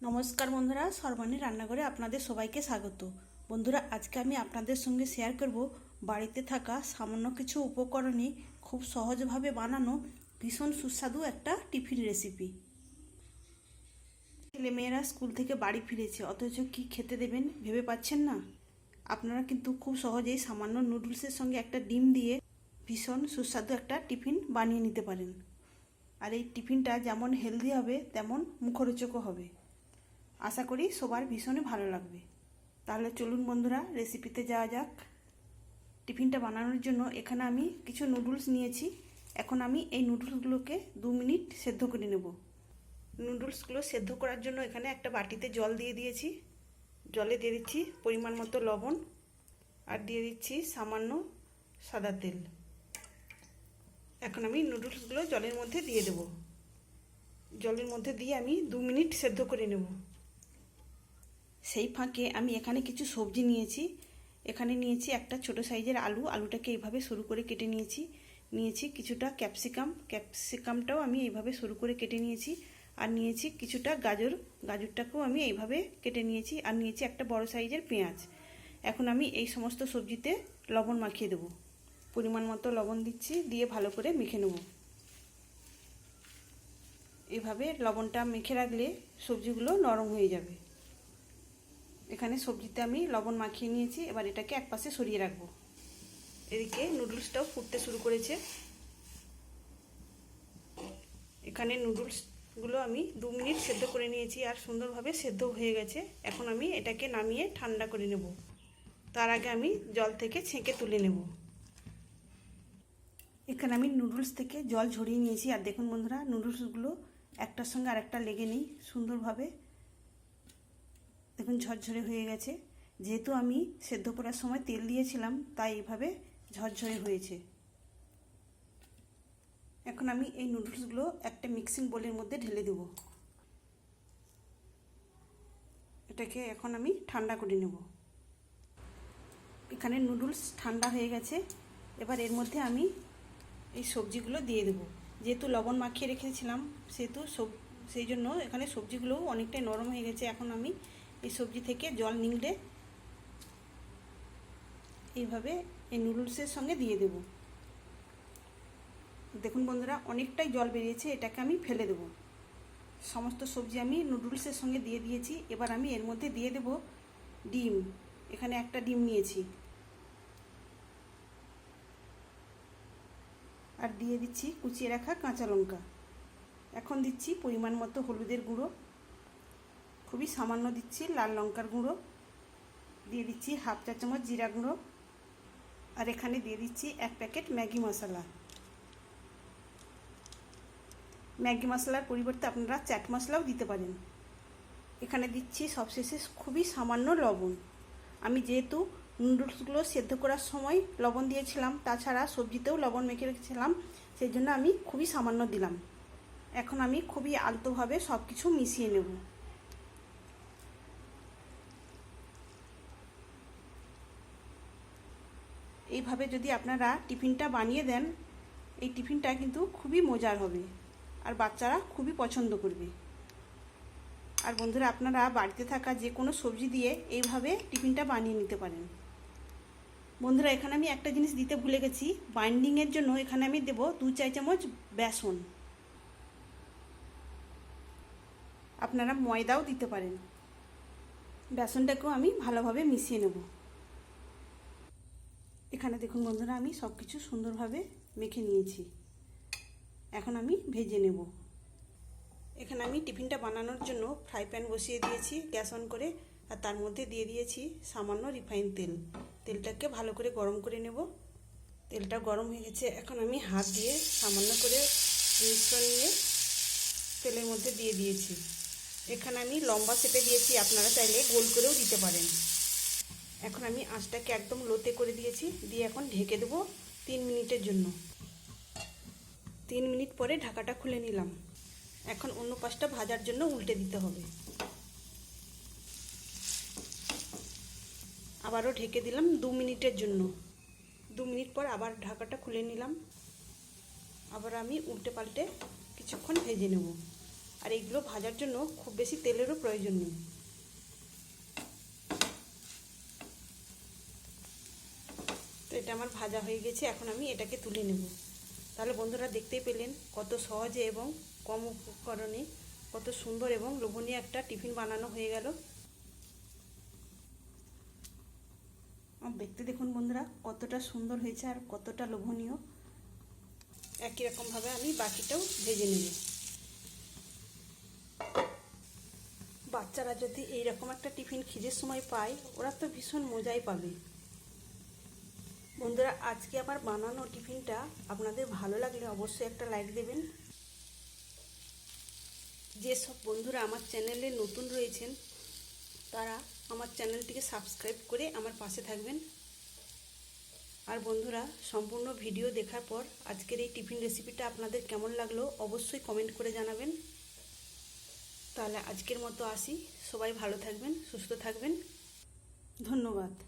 নমস্কার বন্ধুরা, সর্বাণী রান্নাঘরে আপনাদের সবাইকে স্বাগত। বন্ধুরা, আজকে আমি আপনাদের সঙ্গে শেয়ার করব বাড়িতে থাকা সামান্য কিছু উপকরণে খুব সহজভাবে বানানো ভীষণ সুস্বাদু একটা টিফিন রেসিপি ছেলেমেয়েরা স্কুল থেকে বাড়ি ফিরেছে, অথচ কি খেতে দেবেন ভেবে পাচ্ছেন না? আপনারা কিন্তু খুব সহজেই সামান্য নুডলসের সঙ্গে একটা ডিম দিয়ে ভীষণ সুস্বাদু একটা টিফিন বানিয়ে নিতে পারেন। আর এই টিফিনটা যেমন হেলদি হবে, তেমন মুখরোচকও হবে। আশা করি সবার ভীষণই ভালো লাগবে। তাহলে চলুন বন্ধুরা রেসিপিতে যাওয়া যাক। টিফিনটা বানানোর জন্য এখানে আমি কিছু নুডলস নিয়েছি। এখন আমি এই নুডলসগুলোকে দু মিনিট সেদ্ধ করে নেব। নুডলসগুলো সেদ্ধ করার জন্য এখানে একটা বাটিতে জল দিয়ে দিয়েছি। জলে দিয়ে দিচ্ছি পরিমাণ মতো লবণ আর দিয়ে দিচ্ছি সামান্য সাদা তেল। এখন আমি নুডলসগুলো জলের মধ্যে দিয়ে দেব। জলের মধ্যে দিয়ে আমি দু মিনিট সেদ্ধ করে নেব। সেই ফাঁকে আমি এখানে কিছু সবজি নিয়েছি। এখানে নিয়েছি একটা ছোট সাইজের আলু। আলুটাকে এইভাবে সরু করে কেটে নিয়েছি। নিয়েছি কিছুটা ক্যাপসিকাম। ক্যাপসিকামটাও আমি এইভাবে সরু করে কেটে নিয়েছি। আর নিয়েছি কিছুটা গাজর। গাজরটাকেও আমি এইভাবে কেটে নিয়েছি। আর নিয়েছি একটা বড় সাইজের পেঁয়াজ। এখন আমি এই সমস্ত সবজিতে লবণ মাখিয়ে দেবো। পরিমাণ মতো লবণ দিচ্ছি, দিয়ে ভালো করে মেখে নেব। এভাবে লবণটা মেখে রাখলে সবজিগুলো নরম হয়ে যাবে। এখানে সবজিতে আমি লবণ মাখিয়ে নিয়েছি, এবার এটাকে একপাশে সরিয়ে রাখব। এদিকে নুডলসটাও ফুটতে শুরু করেছে। এখানে নুডলসগুলো আমি দু মিনিট সেদ্ধ করে নিয়েছি, আর সুন্দরভাবে সেদ্ধ হয়ে গেছে। এখন আমি এটাকে নামিয়ে ঠান্ডা করে নেব। তার আগে আমি জল থেকে ছেঁকে তুলে নেব। এখানে আমি নুডলস থেকে জল ঝরিয়ে নিয়েছি। আর দেখুন বন্ধুরা, নুডলসগুলো একটার সঙ্গে আরেকটা লেগে নেই। সুন্দরভাবে দেখুন, ঝরঝরে হয়ে গেছে। যেহেতু আমি সেদ্ধ করার সময় তেল দিয়েছিলাম, তাই এইভাবে ঝরঝরে হয়েছে। এখন আমি এই নুডলসগুলো একটা মিক্সিং বোলের মধ্যে ঢেলে দেব। এটাকে এখন আমি ঠান্ডা করে নেব। এখানে নুডলস ঠান্ডা হয়ে গেছে। এবার এর মধ্যে আমি এই সবজিগুলো দিয়ে দেবো। যেহেতু লবণ মাখিয়ে রেখেছিলাম, সেহেতু সব সেই জন্য এখানে সবজিগুলোও অনেকটাই নরম হয়ে গেছে। এখন আমি এই সবজি থেকে জল নিংড়ে এইভাবে এই নুডলসের সঙ্গে দিয়ে দেব। দেখুন বন্ধুরা, অনেকটাই জল বেরিয়েছে, এটাকে আমি ফেলে দেব। সমস্ত সবজি আমি নুডলসের সঙ্গে দিয়ে দিয়েছি, এবার আমি এর মধ্যে দিয়ে দেব ডিম। এখানে একটা ডিম নিয়েছি। আর দিয়ে দিচ্ছি কুচিয়ে রাখা কাঁচা লঙ্কা। এখন দিচ্ছি পরিমাণ মতো হলুদের গুঁড়ো। খুবই সামান্য দিচ্ছি, লাল লঙ্কার গুঁড়ো। দিয়ে দিচ্ছি হাফ চা চামচ জিরা গুঁড়ো। আর এখানে দিয়ে দিচ্ছি এক প্যাকেট ম্যাগি মশলা। ম্যাগি মশলার পরিবর্তে আপনারা চাট মশলাও দিতে পারেন। এখানে দিচ্ছি সবশেষে খুবই সামান্য লবণ। আমি যেহেতু নুডলসগুলো সেদ্ধ করার সময় লবণ দিয়েছিলাম, তাছাড়া সবজিতেও লবণ মেখে রেখেছিলাম, সেই জন্য আমি খুবই সামান্য দিলাম। এখন আমি খুবই আলতোভাবে সব কিছু মিশিয়ে নেব। এইভাবে যদি আপনারা টিফিনটা বানিয়ে দেন, এই টিফিনটা কিন্তু খুবই মজার হবে আর বাচ্চারা খুবই পছন্দ করবে। আর বন্ধুরা, আপনারা বাড়িতে থাকা যে কোনো সবজি দিয়ে এইভাবে টিফিনটা বানিয়ে নিতে পারেন। বন্ধুরা, এখানে আমি একটা জিনিস দিতে ভুলে গেছি। বাইন্ডিংয়ের জন্য এখানে আমি দেব দু চার চামচ বেসন। আপনারা ময়দাও দিতে পারেন। বেসনটাকেও আমি ভালোভাবে মিশিয়ে নেব। এখানে দেখুন বন্ধুরা, আমি সব কিছু সুন্দরভাবে মেখে নিয়েছি। এখন আমি ভেজে নেব। এখানে আমি টিফিনটা বানানোর জন্য ফ্রাই প্যান বসিয়ে দিয়েছি, গ্যাস অন করে, আর তার মধ্যে দিয়ে দিয়েছি সামান্য রিফাইন তেল। তেলটাকে ভালো করে গরম করে নেব। তেলটা গরম হয়ে গেছে, এখন আমি হাত দিয়ে সামান্য করে মিশ্রণ নিয়ে তেলের মধ্যে দিয়ে দিয়েছি। এখানে আমি লম্বা শেপে দিয়েছি, আপনারা চাইলে গোল করেও দিতে পারেন। এখন আমি আঁচটাকে একদম লোতে করে দিয়েছি, দিয়ে এখন ঢেকে দেবো তিন মিনিটের জন্য। তিন মিনিট পরে ঢাকাটা খুলে নিলাম। এখন অন্য পাশটা ভাজার জন্য উল্টে দিতে হবে। আবারও ঢেকে দিলাম দু মিনিটের জন্য। দু মিনিট পর আবার ঢাকাটা খুলে নিলাম। আবার আমি উল্টে পাল্টে কিছুক্ষণ ভেজে নেব। আর এগুলো ভাজার জন্য খুব বেশি তেলেরও প্রয়োজন নেই। এটা আমার ভাজা হয়ে গেছে, এখন আমি এটাকে তুলে নেব। তাহলে বন্ধুরা দেখতেই পেলেন কত সহজে এবং কম উপকরণে কত সুন্দর এবং লোভনীয় একটা টিফিন বানানো হয়ে গেল। দেখতে দেখুন বন্ধুরা, কতটা সুন্দর হয়েছে আর কতটা লোভনীয়। একই রকমভাবে আমি বাকিটাও ভেজে নেব। বাচ্চারা যদি এইরকম একটা টিফিন খিদের সময় পায়, ওরা তো ভীষণ মজাই পাবে। বন্ধুরা, আজকে আমার বানানো টিফিনটা আপনাদের ভালো লাগলে অবশ্যই একটা লাইক দেবেন। যেসব বন্ধুরা আমার চ্যানেলে নতুন রয়েছেন, তারা আমার চ্যানেলটিকে সাবস্ক্রাইব করে আমার পাশে থাকবেন। আর বন্ধুরা, সম্পূর্ণ ভিডিও দেখার পর আজকের এই টিফিন রেসিপিটা আপনাদের কেমন লাগল অবশ্যই কমেন্ট করে জানাবেন। তাহলে আজকের মতো আসি। সবাই ভালো থাকবেন, সুস্থ থাকবেন। ধন্যবাদ।